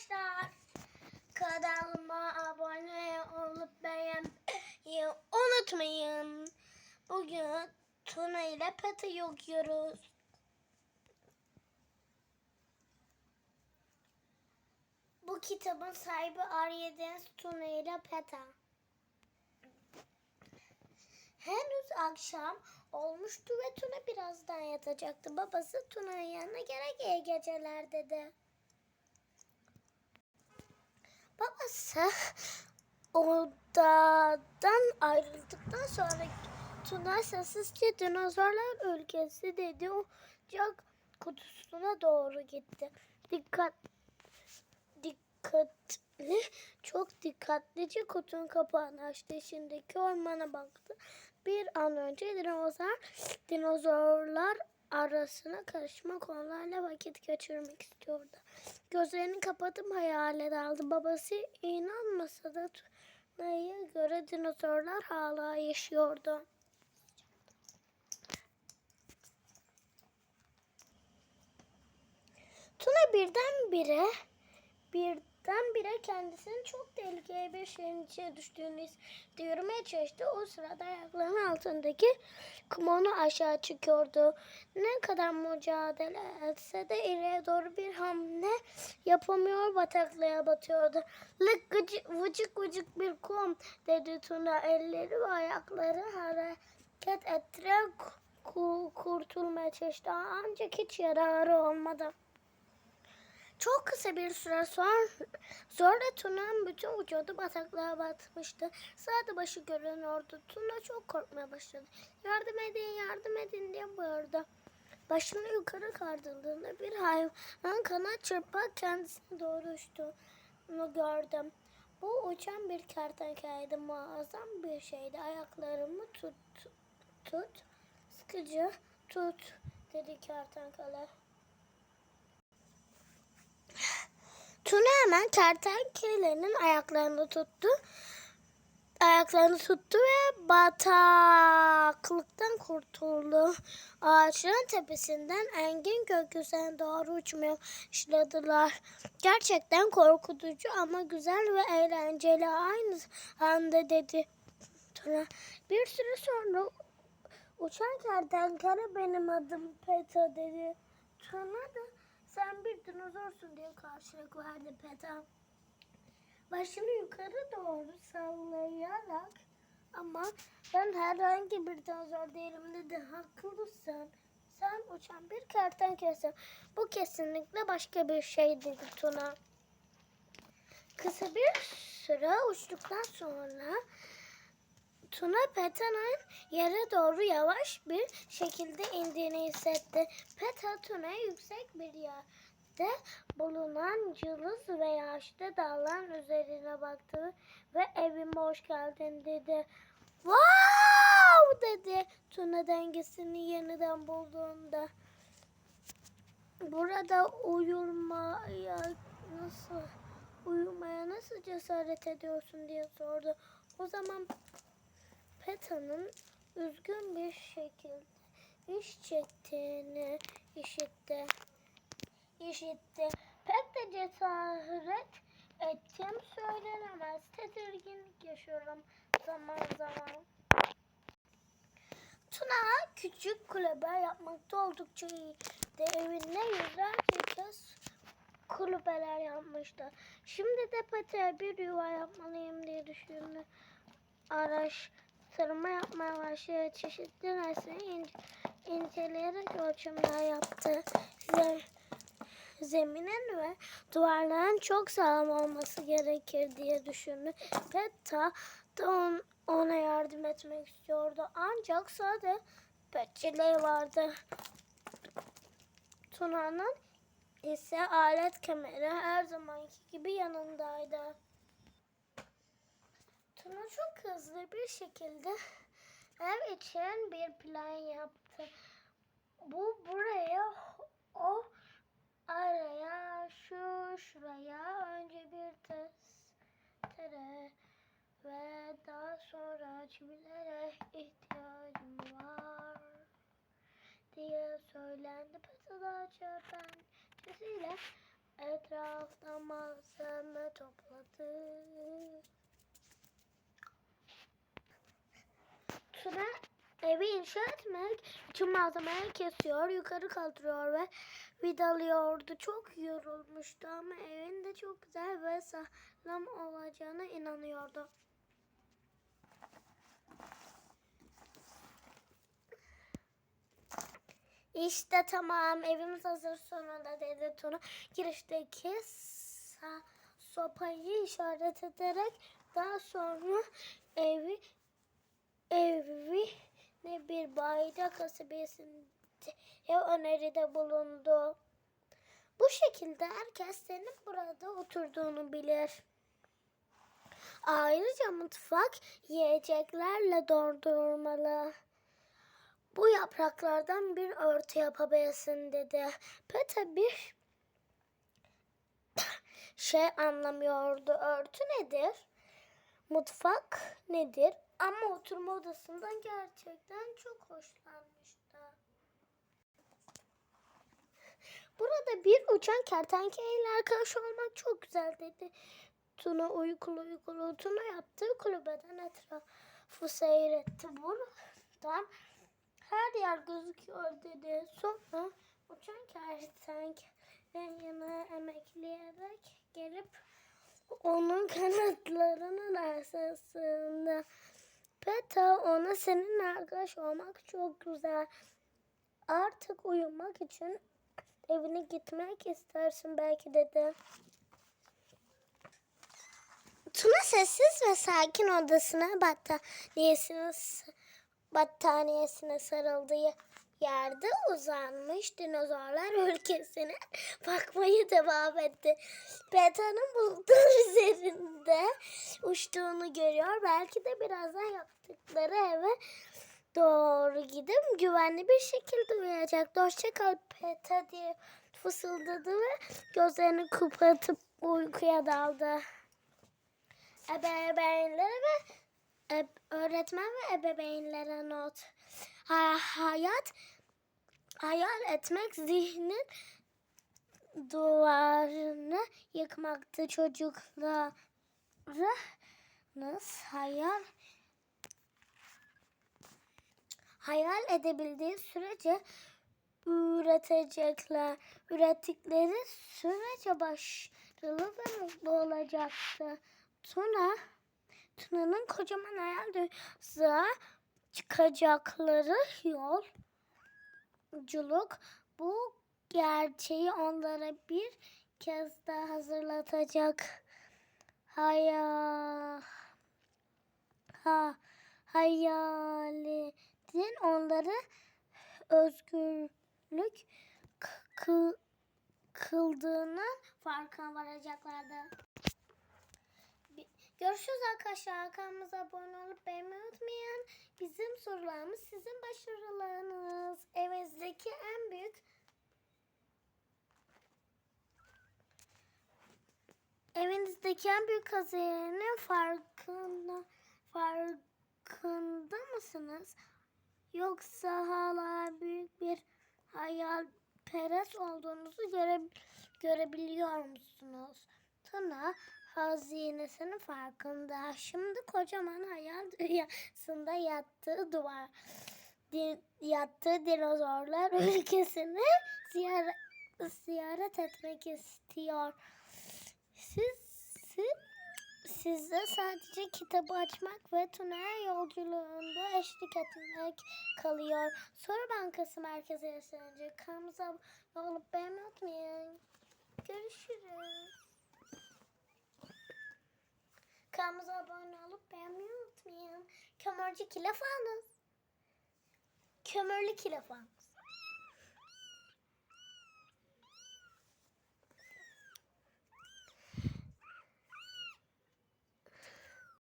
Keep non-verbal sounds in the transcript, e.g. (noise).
arkadaşlar. Kanalıma abone olup beğenmeyi unutmayın. Bugün Tuna ile Pati okuyoruz. Bu kitabın sahibi Arya Deniz Tuna ile Peta. Henüz akşam olmuştu ve Tuna birazdan yatacaktı. Babası Tuna'nın yanına gerek iyi geceler dedi. Babası odadan ayrıldıktan sonra Tuna sessizce dinozorlar ülkesi dedi. Ocak kutusuna doğru gitti. Dikkat dikkatli, çok dikkatlice kutunun kapağını açtı. İçindeki ormana baktı. Bir an önce dinozor, dinozorlar arasına karışmak onlarla vakit geçirmek istiyordu. Gözlerini kapatıp hayale daldı. Babası inanmasa da Tuna'ya göre dinozorlar hala yaşıyordu. Tuna birdenbire birdenbire kendisinin çok tehlikeli bir şeyin içine düştüğünü hissediyormaya çalıştı. O sırada ayaklarının altındaki kumonu aşağı çıkıyordu. Ne kadar mücadele etse de ileriye doğru bir hamle yapamıyor bataklığa batıyordu. Lık gıcık, vıcık vıcık bir kum dedi Tuna. Elleri ve ayakları hareket ettirerek ku- kurtulmaya çalıştı. Ancak hiç yararı olmadı. Çok kısa bir süre sonra sonra Tuna'nın bütün vücudu bataklığa batmıştı. Sadece başı görünüyordu. Tuna çok korkmaya başladı. Yardım edin, yardım edin diye bağırdı. Başını yukarı kaldırdığında bir hayvan kanat çırparak kendisine doğru uçtuğunu gördüm. Bu uçan bir kertenkeleydi. Muazzam bir şeydi. Ayaklarımı tut, tut, sıkıcı tut dedi kertenkele. Tuna hemen kertenkelenin ayaklarını tuttu. Ayaklarını tuttu ve bataklıktan kurtuldu. Ağaçların tepesinden engin gökyüzüne doğru uçmaya başladılar. Gerçekten korkutucu ama güzel ve eğlenceli aynı anda dedi Tuna. Bir süre sonra uçan kertenkele benim adım Peta dedi. Tuna da sen bir dinozorsun diye karşılık verdi Peta. Başını yukarı doğru sallayarak ama ben herhangi bir dinozor değilim dedi. Haklısın. Sen uçan bir kertenkelesin. Bu kesinlikle başka bir şey dedi Tuna. Kısa bir süre uçtuktan sonra Tuna Peta'nın yere doğru yavaş bir şekilde indiğini hissetti. Peta Tuna'ya yüksek bir yerde bulunan cılız ve yaşlı dağların üzerine baktı ve evime hoş geldin dedi. Wow dedi Tuna dengesini yeniden bulduğunda. Burada uyumaya nasıl uyumaya nasıl cesaret ediyorsun diye sordu. O zaman Peta'nın üzgün bir şekilde iş çektiğini işitti. İşitti. Pek de cesaret ettiğim söylenemez. Tedirginlik yaşıyorum zaman zaman. Tuna küçük kulübe yapmakta oldukça iyiydi. Evinde yüzlerce kez kulübeler yapmıştı. Şimdi de Peta'ya bir yuva yapmalıyım diye düşündü. Araştırma yapmaya başladı. Çeşitli ince, inceleyerek ölçümler yaptı. Ze- zeminin ve duvarların çok sağlam olması gerekir diye düşündü. Peta da on- ona yardım etmek istiyordu. Ancak sadece petçileri vardı. Tuna'nın ise alet kemeri her zamanki gibi yanındaydı. Tuna çok hızlı bir şekilde ev için bir plan yaptı. Bu buraya, o araya, şu şuraya önce bir testere ve daha sonra çivilere ihtiyacım var diye söylendi. Patalarca pençesiyle Etrafta malzeme topladı. Tuna evi inşa etmek için malzemeleri kesiyor, yukarı kaldırıyor ve vidalıyordu. Çok yorulmuştu ama evin de çok güzel ve sağlam olacağına inanıyordu. İşte tamam evimiz hazır sonunda dedi Tuna. Girişteki sopayı işaret ederek daha sonra evi evi ne bir bayrak kasabesinde öneride bulundu. Bu şekilde herkes senin burada oturduğunu bilir. Ayrıca mutfak yiyeceklerle doldurmalı. Bu yapraklardan bir örtü yapabilirsin dedi. Pete bir (coughs) şey anlamıyordu. Örtü nedir? Mutfak nedir? Ama oturma odasından gerçekten çok hoşlanmıştı. Burada bir uçan kertenkeleyle arkadaş olmak çok güzel dedi. Tuna uykulu uykulu Tuna yaptığı kulübeden etrafı seyretti. Buradan her yer gözüküyor dedi. Sonra uçan kertenkele yana emekleyerek gelip onun kanatlarının arasında Peta ona senin arkadaş olmak çok güzel. Artık uyumak için evine gitmek istersin belki dedi. Tuna sessiz ve sakin odasına battaniyesine, battaniyesine sarıldığı yerde uzanmış dinozorlar ülkesine (laughs) bakmayı devam etti. Peta'nın bulutlar (laughs) üzerinde uçtuğunu görüyor. Belki de birazdan yaptıkları eve doğru gidip güvenli bir şekilde uyuyacaktı. Hoşça kal Peta diye fısıldadı ve gözlerini kapatıp uykuya daldı. Ebeveynlere ve öğretmen ve ebeveynlere not. Ha- hayat hayal etmek zihnin duvarını yıkmaktı çocuklarınız hayal hayal edebildiği sürece üretecekler. Ürettikleri sürece başarılı ve mutlu olacaktı. Tuna, Tuna'nın kocaman hayal dünyasına çıkacakları yolculuk bu gerçeği onlara bir kez daha hazırlatacak. Hayal ha, hayalin onları özgürlük kı- kıldığının farkına varacaklardı. Görüşürüz arkadaşlar. Kanalımıza abone olup beğenmeyi unutmayın. Bizim sorularımız sizin başarılarınız. Evinizdeki en büyük Evinizdeki en büyük hazinenin farkında farkında mısınız? Yoksa hala büyük bir hayalperest olduğunuzu göre, görebiliyor musunuz? Tuna hazinesinin farkında. Şimdi kocaman hayal (laughs) dünyasında yattığı duvar di- yattığı dinozorlar ülkesini (laughs) ziyaret, ziyaret etmek istiyor. Siz, siz Sizde sadece kitabı açmak ve tünel yolculuğunda eşlik etmek kalıyor. Soru Bankası merkezi yaşanacak. Kanalımıza abone olup beğenmeyi unutmayın. Görüşürüz. Kanalımıza abone olup beğenmeyi unutmayın. Kömürcü kilafanız. Kömürlü kilafan.